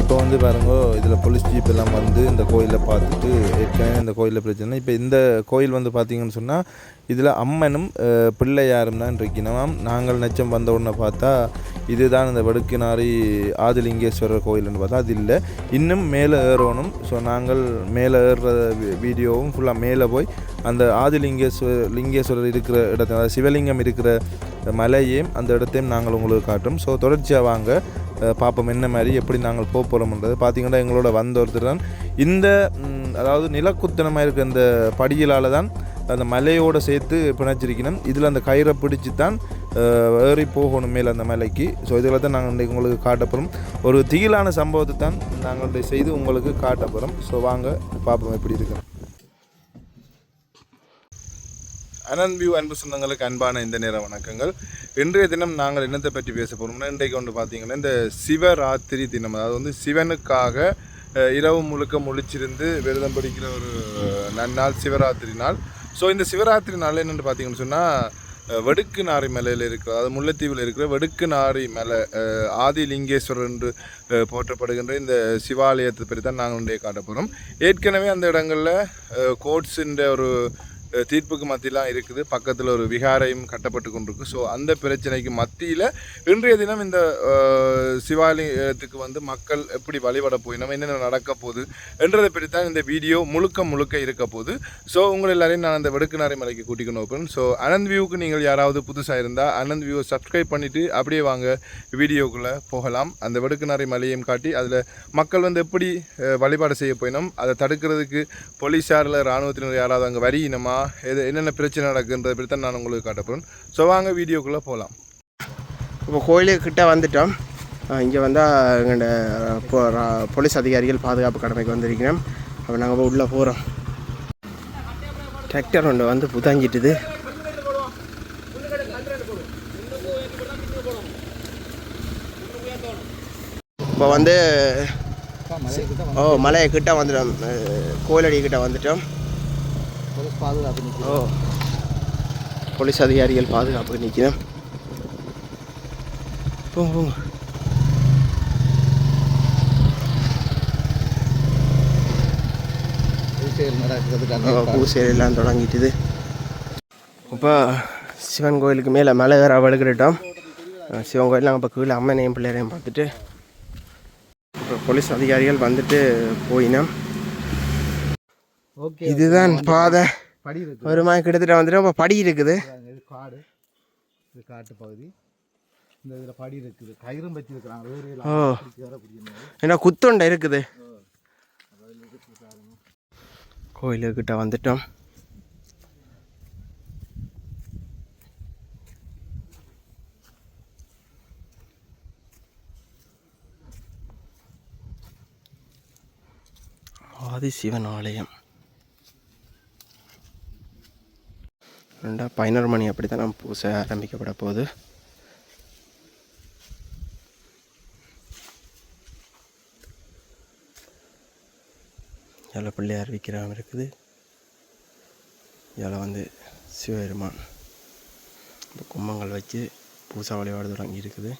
இப்போ வந்து பாருங்க இதில் போலீஸ் ஜீப் எல்லாம் வந்து இந்த கோயிலை பார்த்துட்டு ஏற்கனவே இந்த கோயிலில் பிரச்சனை இப்போ இந்த கோயில் வந்து பார்த்தீங்கன்னு சொன்னால் இதில் அம்மனும் பிள்ளையாரும் தான் இருக்கணுமாம் நாங்கள் நெச்சம் வந்த உடனே பார்த்தா இதுதான் இந்த வடுக்கினாரி ஆதிலிங்கேஸ்வரர் கோயில்னு பார்த்தா அது இல்லை. இன்னும் மேலே ஏறணும். ஸோ நாங்கள் மேலே ஏறுற வீடியோவும் ஃபுல்லாக மேலே போய் அந்த ஆதிலிங்கேஸ்வரர் லிங்கேஸ்வரர் இருக்கிற இடத்த சிவலிங்கம் இருக்கிற மலையையும் அந்த இடத்தையும் நாங்கள் உங்களுக்கு காட்டும். ஸோ தொடர்ச்சியாக வாங்க. பார்ப்போம் என்ன மாதிரி எப்படி நாங்கள் போக போகிறோம்ன்றது பார்த்திங்கன்னா எங்களோட வந்த ஒருத்தர் தான். இந்த அதாவது நிலக்குத்தனமாக இருக்க இந்த படியிலால் தான் அந்த மலையோடு சேர்த்து பிணைச்சிருக்கணும். இதில் அந்த கயிறை பிடிச்சி தான் ஏறி போகணும் மேலே அந்த மலைக்கு. ஸோ இதில் தான் நாங்கள் இன்றைக்கி உங்களுக்கு காட்டப்போகிறோம் ஒரு திகிலான சம்பவத்தை தான் நாங்கள் செய்து உங்களுக்கு காட்டப்போகிறோம் ஸோ வாங்க பார்ப்போம் எப்படி இருக்கிறோம் அனன் வியூ அன்பு சொந்தங்களுக்கு அன்பான இந்த நேர வணக்கங்கள். இன்றைய தினம் நாங்கள் என்னத்தை பற்றி பேச போகிறோம்னா இன்றைக்கு வந்து பார்த்திங்கன்னா இந்த சிவராத்திரி தினம் அதாவது வந்து சிவனுக்காக இரவு முழுக்க முழிச்சிருந்து விரதம் பிடிக்கிற ஒரு நன்னாள் சிவராத்திரி நாள். ஸோ இந்த சிவராத்திரி நாள் என்னென்னு பார்த்தீங்கன்னு சொன்னால் வடுக்கு நாரி மலையில் இருக்கிற அதாவது முல்லைத்தீவில் இருக்கிற வடுக்கு நாரி மலை ஆதி ஆதிலிங்கேஸ்வரர் என்று போற்றப்படுகின்ற இந்த சிவாலயத்தை பற்றி தான் நாங்கள் இன்றைய காட்ட போகிறோம் ஏற்கனவே அந்த இடங்களில் கோட்ஸுன்ற ஒரு தீர்ப்புக்கு மத்தியெலாம் இருக்குது. பக்கத்தில் ஒரு விகாரையும் கட்டப்பட்டு கொண்டிருக்கு. ஸோ அந்த பிரச்சனைக்கு மத்தியில் இன்றைய தினம் இந்த சிவாலயத்துக்கு வந்து மக்கள் எப்படி வழிபட போயினோம் என்னென்ன நடக்க போகுது என்றதை பற்றி தான் இந்த வீடியோ முழுக்க முழுக்க இருக்க போகுது. ஸோ உங்கள் எல்லாரையும் நான் அந்த வெடுக்குநாரை மலைக்கு கூட்டிக்கணும் ஓப்பன் ஸோ அனந்த் வியூவுக்கு நீங்கள் யாராவது புதுசாக இருந்தால் அனந்த் வியூவை சப்ஸ்கிரைப் பண்ணிவிட்டு அப்படியே வாங்க வீடியோக்குள்ளே போகலாம். அந்த வெடுக்குநாரை மலையையும் காட்டி அதில் மக்கள் வந்து எப்படி வழிபாடு செய்ய போயினோம் அதை தடுக்கிறதுக்கு போலீஸாரில் இராணுவத்தினர் யாராவது அங்கே வரியினமா எது என்னென்ன பிரச்சனை நடக்குன்றதை பற்றி தான் நான் உங்களுக்கு காட்ட போகிறேன் ஸோ வாங்க வீடியோக்குள்ளே போகலாம். இப்போ கோயிலுக்கிட்ட வந்துட்டோம். இங்கே வந்தால் எங்கள்கிட்ட போலீஸ் அதிகாரிகள் பாதுகாப்பு கடமைக்கு வந்திருக்கிறோம். அப்போ நாங்கள் போய் உள்ளே போகிறோம் டிராக்டர் ஒன்று வந்து புதாஞ்சிட்டுது. இப்போ வந்து ஓ மலையை கிட்ட வந்துட்டோம். கோயிலடி கிட்ட வந்துட்டோம். ஓ போலீஸ் அதிகாரிகள் பாதுகாப்புக்கு நிற்கிறோம் போங்க போங்க. ஓ, பூசேரி எல்லாம் தொடங்கிட்டுது. இப்போ சிவன் கோயிலுக்கு மேலே மலை ஏற வழுக்கிட்டோம் சிவன் கோயில் நாங்கள் இப்போ கீழே அம்மனையும் பிள்ளையரையும் பார்த்துட்டு இப்போ போலீஸ் அதிகாரிகள் வந்துட்டு போயினோம். ஓகே இதுதான் பாதை. ஒரு மாதிரி கிட்டத்தட்ட வந்துட்டோம் இப்போ படி இருக்குது இது காடு. இது காட்டு பகுதி இந்த இதில் படி இருக்குது கயிறும் வச்சு இருக்கிறாங்க ஏன்னா குத்துண்டை இருக்குது. கோயிலுக்கிட்ட வந்துட்டோம். ஆதிசிவன் ஆலயம். ரெண்டாக பதினோரு மணி அப்படி தான் நம்ம பூசை ஆரம்பிக்கப்பட போகுது. இதில் பிள்ளையார் விற்கிறாம இருக்குது. இதில் வந்து சிவபெருமான் இப்போ கும்பங்கள் வச்சு பூசா வழிபாடு தொடங்கி இருக்குது.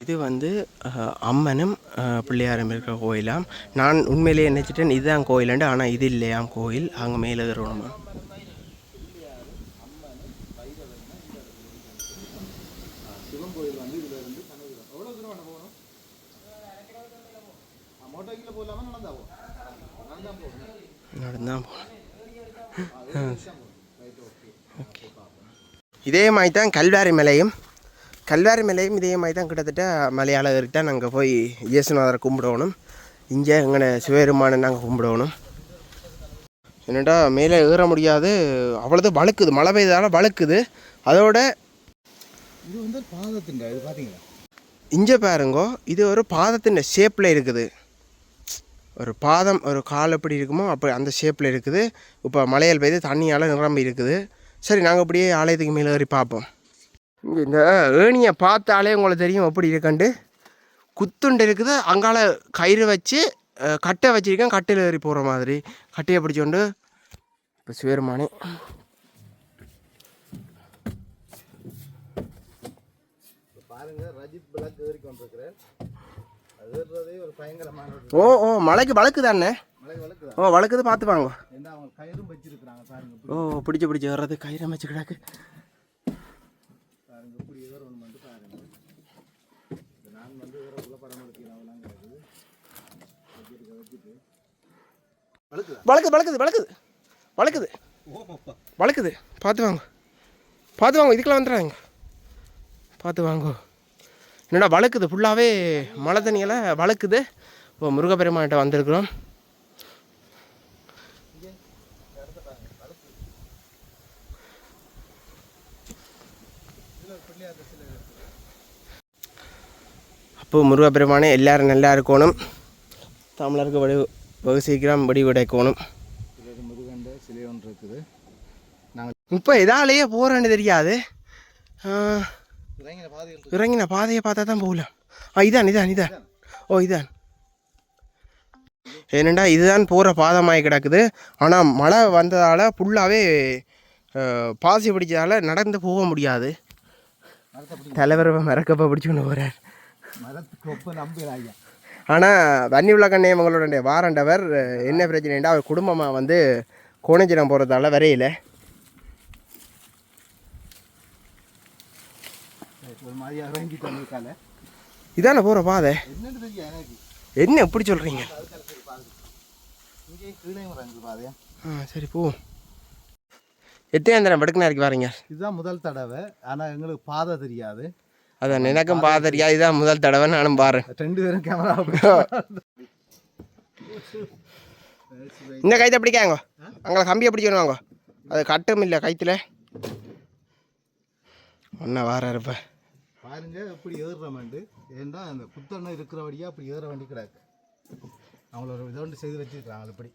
இது வந்து அம்மனும் பிள்ளையாரும் இருக்கிற கோயிலாம். நான் உண்மையிலேயே நினச்சிட்டேன் இதுதான் கோயிலாண்டு. ஆனால் இது இல்லையாம் கோயில். அங்கே மேலே ஏறணுமா? நடந்தான் போகணும் இதே மாதிரி தான் கல்வாரி மலையும் கல்வாரி மலையும் இதே மாதிரி தான் கிட்டத்தட்ட மலையாள ஏறிட்டா நாங்கள் போய் இயேசுநாதரை கும்பிடணும். இங்கே எங்களை சிவபெருமானை நாங்கள் கும்பிடணும். என்னடா மேலே ஏற முடியாது. அவ்வளோது வழுக்குது மழை பெய்ததால் வழுக்குது. அதோட இது வந்து பாதத்துண்ட இது பார்த்தீங்களா இங்கே பாருங்கோ இது ஒரு பாதத்தின் ஷேப்பில் இருக்குது. ஒரு பாதம் ஒரு கால் எப்படி இருக்குமோ அப்படி அந்த ஷேப்பில் இருக்குது. இப்போ மலையால் பெய்து தண்ணியால் நிரம்பி இருக்குது. சரி நாங்கள் அப்படியே ஆலயத்துக்கு மேலே ஏறி பார்ப்போம். இங்கே இந்த ஏணியை பார்த்தாலே உங்களுக்கு தெரியும் எப்படி இருக்கண்டு குத்துண்டு இருக்குது அங்கால கயிறு வச்சு கட்டை வச்சிருக்கேன் கட்டையில் ஏறி போகிற மாதிரி. கட்டையை பிடிச்சோண்டு இப்போ சிவருமானே. ஓ ஓ மலைக்கு வழக்கு தானே? ஓ வழக்குது பார்த்து வாங்க. என்ன அவங்க கயிறும் வச்சிருக்கிறாங்க பாருங்க ஓ பிடிச்சி பிடிச்சி வர்றது கயிறு வச்சு கிடக்கு பாருங்க இப்படி ஏறணும் வந்து பாருங்க இந்த நான் வந்து ஏறக்குள்ள படம் எடுக்கிறாங்களாங்கிறது வச்சிருக்க வச்சுட்டு வழுக்குதா வழக்குது வளர்க்குது வளக்குது வளக்குது பார்த்து வாங்க. பார்த்து வாங்க இதுக்கெல்லாம் வந்துடுறாங்க பார்த்து வாங்க. என்னடா வளக்குது ஃபுல்லாகவே மழை தண்ணியில் வளர்க்குது. இப்போ முருகப்பெருமான்கிட்ட வந்திருக்கிறோம். அப்போ முருகப்பெருமானே எல்லோரும் நல்லா இருக்கணும். தமிழருக்கு வழி வெகு சீக்கிரம் வடி கிடைக்கணும் இது முருகண்ட சிலை ஒன்று இருக்குது. நாங்கள் இப்போ எதாலேயே போகிறேன்னு தெரியாது. இறங்கின பாதையை பார்த்தா தான் போகலாம் ஆ இதான் இதான் இதான். ஓ இதான். ஏனண்டா இதுதான் போகிற பாதமாகி கிடக்குது. ஆனால் மழை வந்ததால் ஃபுல்லாகவே பாசி பிடிச்சதால நடந்து போக முடியாது. தலைவர் மறக்கப்ப பிடிச்சுன்னு போகிறார் மரத்துக்கு நம்புகிறாங்க ஆனால் வன்னி உள்ள கண்ணியமங்களுடைய வாரண்டவர் என்ன பிரச்சனைண்டா அவர் குடும்பமாக வந்து கோணஞ்சிரம் போகிறதால வரையில. இதானே போகிற பாதை? என்ன எப்படி சொல்கிறீங்க ஆ சரி போ. எத்தனை வடக்கு நேரத்துக்கு வரீங்க? இதுதான் முதல் தடவை. ஆனால் எங்களுக்கு பாதை தெரியாது. அதான் எனக்கும் பாதரியா இதான் முதல் தடவை நானும் பாரு ரெண்டு பேரும் கேமரா இந்த கைத்தை பிடிக்காங்க? அங்கே கம்பியை வாங்க அது கட்டும் இல்லை கைத்தில் ஒன்றா வார இருப்ப பாருங்க எப்படி ஏறுறமண்டு ஏன்டா அந்த புத்தண்ணம் இருக்கிறபடியா அப்படி ஏற வேண்டி கிடக்கு. அவங்கள ஒரு இதை ஒன்று செய்து வச்சிருக்காங்க இப்படி.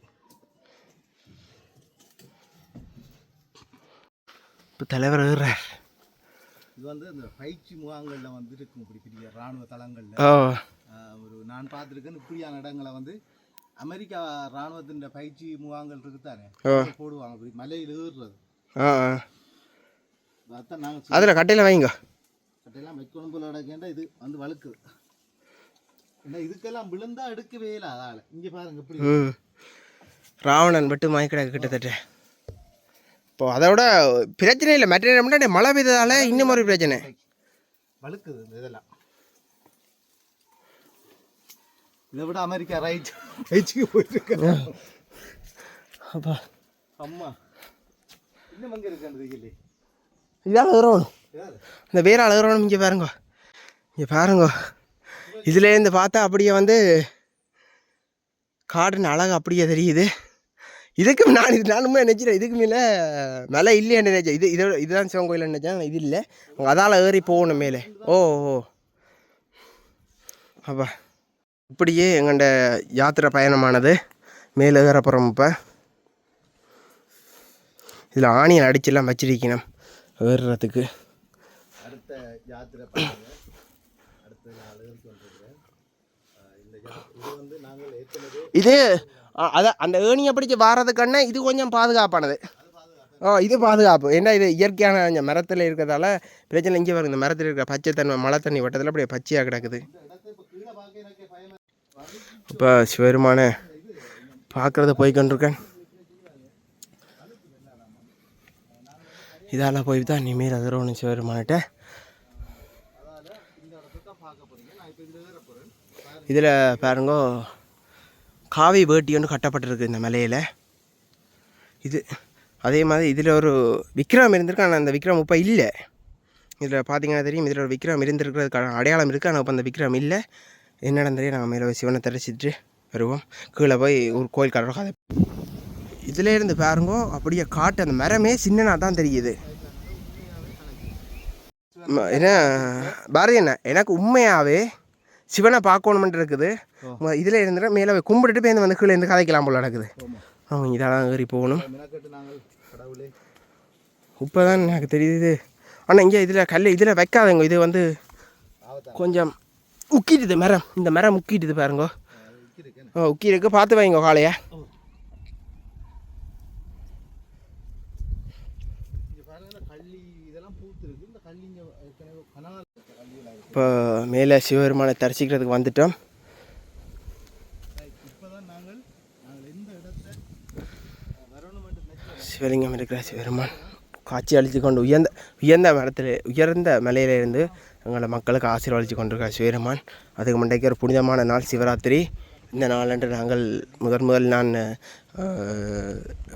இப்போ தலைவர் ஏறுறார். இது வந்து இந்த பயிற்சி முகாம்களில் வந்து இருக்கும் இப்படி பெரிய இராணுவ தளங்களில். ஒரு நான் பார்த்துருக்கேன் இப்படியான இடங்களை வந்து அமெரிக்கா இராணுவத்தின் பயிற்சி முகாம்கள் இருக்குதானே? போடுவாங்க இப்படி மலையில் ஏறுறது. அதில் கட்டையில் வைங்க. கட்டையெல்லாம் வைக்கணும் போல இடக்கேண்டா இது வந்து வழுக்குது ஏன்னா இதுக்கெல்லாம் விழுந்தா எடுக்கவே இல்லை அதால். இங்கே பாருங்க இப்படி. ராவணன் மட்டும் மயக்கிட கிட்டத்தட்ட. இப்போ அதோட பிரச்சனை இல்லை. மற்ற முன்னாடி மழை பெய்ததால இன்னும் ஒரு பிரச்சனை. வழுக்குது இந்த இதெல்லாம். இதை விட அமெரிக்கா ரைட் ரைட்ஸுக்கு போயிட்டு அப்பா. அம்மா. இன்னும் அங்கே இருக்கின்றது இல்லை இதால் யார் இந்த வேற அழகிறோம் இங்கே பாருங்க. இங்கே பாருங்க. இதுலேருந்து பார்த்தா அப்படியே வந்து காடுன்னு அழகு அப்படியே தெரியுது. இதுக்கு நான் இது நானுமே நினச்சிட்டேன். இதுக்கு மேலே மலை இல்லையான்னு நினைச்சேன். இது இதோட இதுதான் சிவன் கோயில் நினச்சேன். இது இல்லை. அதால் ஏறி போகணும் மேலே. ஓ ஓ. அப்பா. இப்படியே எங்கள்ட யாத்திரை பயணமானது. மேலே ஏற போகிறோம் இப்போ. இதில் ஆணியன் அடிச்செல்லாம் வச்சிருக்கணும். ஏறுறதுக்கு. அடுத்த யாத்திரை அடுத்த நாள் யாத்திரை இது அதான் அந்த ஏணியை பிடிச்சி வாரதுக்கண்ணே இது கொஞ்சம் பாதுகாப்பானது. ஓ இது பாதுகாப்பு. ஏன்னா இது இயற்கையான இந்த மரத்தில் இருக்கிறதால பிரச்சனை இங்கே வரும் இந்த மரத்தில் இருக்கிற பச்சை தன்மை மழை தண்ணி வட்டத்தில் அப்படியே பச்சையாக கிடக்குது. இப்போ சிவருமான பார்க்குறத போய் கொண்டிருக்கேன். இதால் போய் தான் இனிமேல் அதிரவணும் சிவருமானிட்ட இதில் பாருங்க காவி வேட்டி ஒன்று கட்டப்பட்டிருக்கு இந்த மலையில். இது அதே மாதிரி இதில் ஒரு விக்ரம் இருந்திருக்கு ஆனால் அந்த விக்ரம் இப்போ இல்லை. இதில் பார்த்தீங்கன்னா தெரியும் இதில் ஒரு விக்ரம் இருந்திருக்கிறதுக்கான அடையாளம் இருக்குது ஆனால் இப்போ அந்த விக்ரம் இல்லை. என்ன தெரியும் நாங்கள் மேலே சிவனை தரிசிட்டு வருவோம். கீழே போய் ஒரு கோயில் கடற்கரை கதை. இதில் இருந்து பாருங்க அப்படியே காட்டு அந்த மரமே சின்னனாக தான் தெரியுது. ஏன்னா பாரதி என்ன எனக்கு உண்மையாகவே சிவனை பார்க்கணுமென்று இருக்குது. இதில் இருந்துட்டு மேலே கும்பிட்டுட்டு போய் வந்து கீழே இருந்து கதைக்கலாம் போல நடக்குது. அவங்க இதெல்லாம் ஏறி போகணும். இப்போ தான் எனக்கு தெரியுது. ஆனால் இங்கே இதில் கல் இதில் வைக்காதங்க இது வந்து கொஞ்சம் உக்கிட்டுது மரம். இந்த மரம் முக்கிட்டுது பாருங்க. ஆ உக்கி இருக்கு பார்த்து வைங்க காளையா பாருங்க இந்த கள்ளி இதெல்லாம் பூத்து இருக்கு இந்த கள்ளிங்க ஏற்கனவே கனால் கள்ளியில் இருக்கு இப்போ மேலே சிவபெருமானை தரிசிக்கிறதுக்கு வந்துட்டோம். சிவலிங்கம் இருக்கிற சிவபெருமான் காட்சி அளித்து கொண்டு உயர்ந்த உயர்ந்த மரத்தில் உயர்ந்த மலையிலிருந்து எங்களை மக்களுக்கு ஆசீர்வதித்து கொண்டிருக்கிற சிவபெருமான். அதுக்கு முன்றைக்கு ஒரு புனிதமான நாள் சிவராத்திரி. இந்த நாளன்று நாங்கள் முதன் முதல் நான்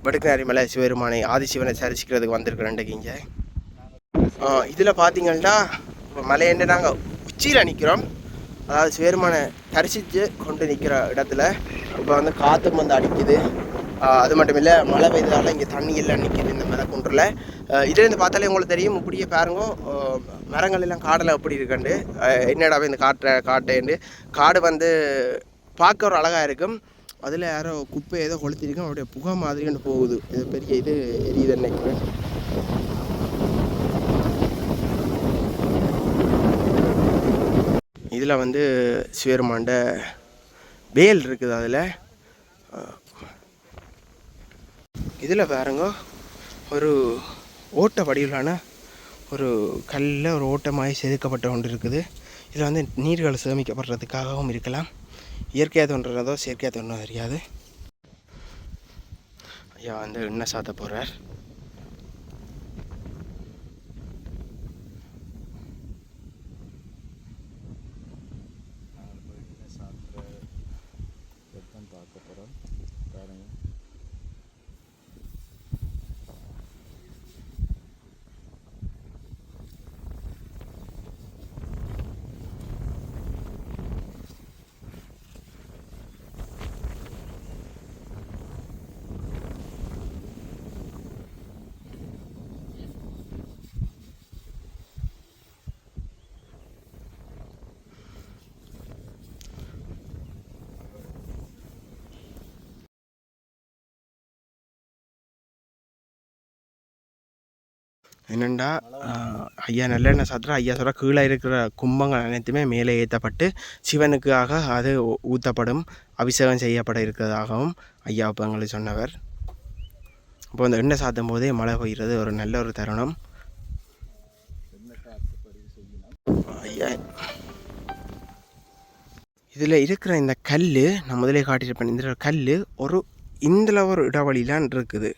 படுக்கநாரி மலை சிவபெருமானை ஆதிசிவனை தரிசிக்கிறதுக்கு வந்திருக்கிறேன் இங்கே. இதில் பார்த்தீங்கன்னா இப்போ மலையண்டு நாங்கள் உச்சியில் நிற்கிறோம் அதாவது சிவபெருமானை தரிசித்து கொண்டு நிற்கிற இடத்துல. இப்போ வந்து காற்றும் வந்து அடிக்குது. அது மட்டும் இல்லை மழை பெய்ததால் இங்கே தண்ணி எல்லாம் நிற்கிது இந்த மலை குன்றில் இதுலேருந்து பார்த்தாலே உங்களுக்கு தெரியும் இப்படியே பாருங்க. மரங்கள் எல்லாம் காடெல்லாம் எப்படி இருக்குண்டு. என்னடா என்னடாவே இந்த காட்டை காட்டேண்டு. காடு வந்து பார்க்க ஒரு அழகாக இருக்கும். அதில் யாரோ குப்பை ஏதோ கொளுத்திருக்கோம் அப்படியே புகை மாதிரின்னு போகுது. இது பெரிய இது எரியுதுன்னு நினைக்கிறேன் இதில் வந்து சிவருமாண்ட வேல் இருக்குது அதில். இதில் பாருங்க ஒரு ஓட்ட வடிவிலான ஒரு கல்லில் ஒரு ஓட்டமாய் செதுக்கப்பட்ட ஒன்று இருக்குது இதில் வந்து நீர்கள் சேமிக்கப்படுறதுக்காகவும் இருக்கலாம். இயற்கையாக தோன்றதோ செயற்கையாக தோன்றதோ தெரியாது. ஐயா வந்து எண்ணெய் சாத்த போகிறார் நாங்கள் போய் என்ன சாப்பிட்ற வெப்பம் பார்க்க போகிறோம் பாருங்க என்னென்னா ஐயா நல்லெண்ணெய் சாத்திரம் ஐயா சொல்கிற கீழே இருக்கிற கும்பங்கள் அனைத்துமே மேலே ஏற்றப்பட்டு சிவனுக்காக அது ஊற்றப்படும் அபிஷேகம் செய்யப்பட இருக்கிறதாகவும் ஐயா இப்போ எங்களுக்கு சொன்னவர். இப்போ அந்த எண்ணெய் சாத்தும் போதே மழை பெய்கிறது ஒரு நல்ல ஒரு தருணம். ஐயா இதில் இருக்கிற இந்த கல் நான் முதலே காட்டியிருப்பேன் இந்த கல் ஒரு இந்தில் ஒரு இடைவெளிலாம் இருக்குது.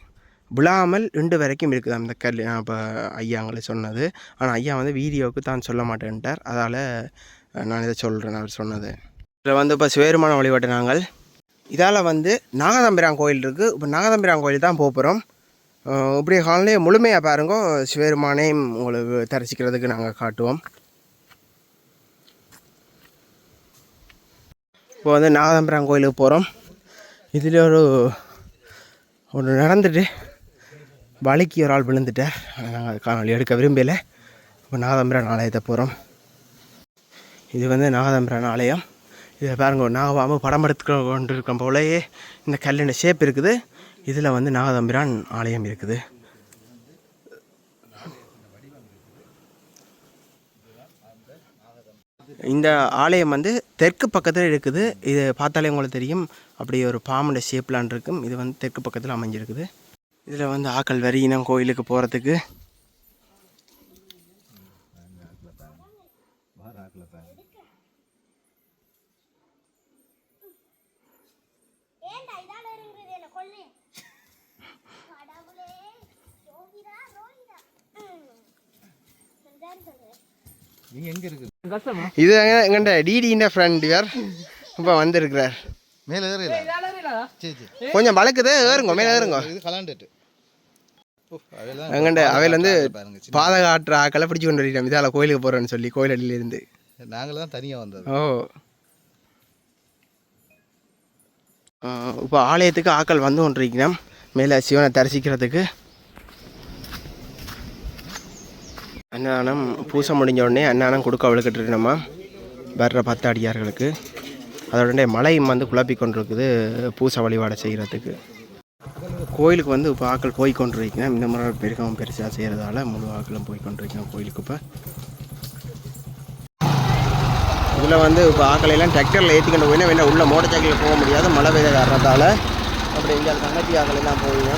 விழாமல் ரெண்டு வரைக்கும் இருக்குது அந்த கல் இப்போ ஐயாங்களை சொன்னது. ஆனால் ஐயா வந்து வீடியோவுக்கு தான் சொல்ல மாட்டேன்ட்டார். அதால் நான் இதை சொல்கிறேன் அவர் சொன்னது. இதில் வந்து இப்போ சிவபெருமான வழிபாட்டு நாங்கள். இதால் வந்து நாகதம்பிரான் கோயில் இருக்குது இப்போ நாகதம்பிரான் கோயில் தான் போக போகிறோம் இப்படி காலையிலே முழுமையாக பாருங்க. சிவபெருமானையும் உங்களுக்கு தரிசிக்கிறதுக்கு நாங்கள் காட்டுவோம். இப்போ வந்து நாகதம்பிரான் கோயிலுக்கு போகிறோம் இதில் ஒரு ஒன்று நடந்துட்டு வலைக்கு ஒரு ஆள் விழுந்துட்டேன் நாங்கள் காணொலி எடுக்க விரும்பலை. இப்போ நாகதம்பிரான் ஆலயத்தை போகிறோம் இது வந்து நாகதம்பிரான் ஆலயம் இதை பாருங்க ஒரு நாகபாம்பு படம் எடுத்து கொண்டு போலயே இந்த கல்லின ஷேப் இருக்குது. இதில் வந்து நாகதம்பிரான் ஆலயம் இருக்குது. இந்த ஆலயம் வந்து தெற்கு பக்கத்தில் இருக்குது. இது பார்த்தாலே உங்களுக்கு தெரியும். அப்படி ஒரு பாம்புடைய ஷேப்லான் இருக்கும் இது வந்து தெற்கு பக்கத்தில் அமைஞ்சிருக்குது. இதில் வந்து ஆக்கள் வரியினம் கோயிலுக்கு போகிறதுக்கு. இது எங்கண்ட டிடின்ற ஃப்ரெண்ட் இவர். இப்போ வந்திருக்கிறார். மேலே ஏறிடா சரி சரி கொஞ்சம் வழக்குது ஏறுங்க மேலே ஏறுங்க. இது கலாண்டுட்டு. எங்கண்ட அவையில் வந்து பாதை காட்டுற ஆக்களை பிடிச்சி கொண்டு வரீங்க இதால் கோயிலுக்கு போகிறேன்னு சொல்லி கோயில் அடியிலேருந்து நாங்கள் தான் தனியாக வந்தது. ஓ. இப்போ ஆலயத்துக்கு ஆக்கள் வந்து கொண்டிருக்கிறோம். மேலே சிவனை தரிசிக்கிறதுக்கு. அன்னதானம் பூசை முடிஞ்ச உடனே அன்னதானம் கொடுக்க அவளுக்கிட்டு நம்ம. வர்ற பத்து அடியார்களுக்கு அதோடனே மழையும் வந்து குழப்பி கொண்டிருக்குது பூசை வழிபாடை செய்கிறதுக்கு கோயிலுக்கு வந்து இப்போ ஆக்கள் போய் கொண்டிருக்கேன் இந்த முறை பெருகவும் பெருசாக செய்கிறதால முழு ஆக்களும் போய் கொண்டிருக்கேன் கோயிலுக்கு இப்போ. இதில் வந்து இப்போ ஆக்களை எல்லாம் டிராக்டரில் ஏற்றிக்கிட்டு போயினா வேணா உள்ள மோட்டர் சைக்கிளில் போக முடியாது. மழை பெய்த காரணத்தால். அப்படி இங்கே தங்கச்சி ஆக்கள் தான் போவீங்க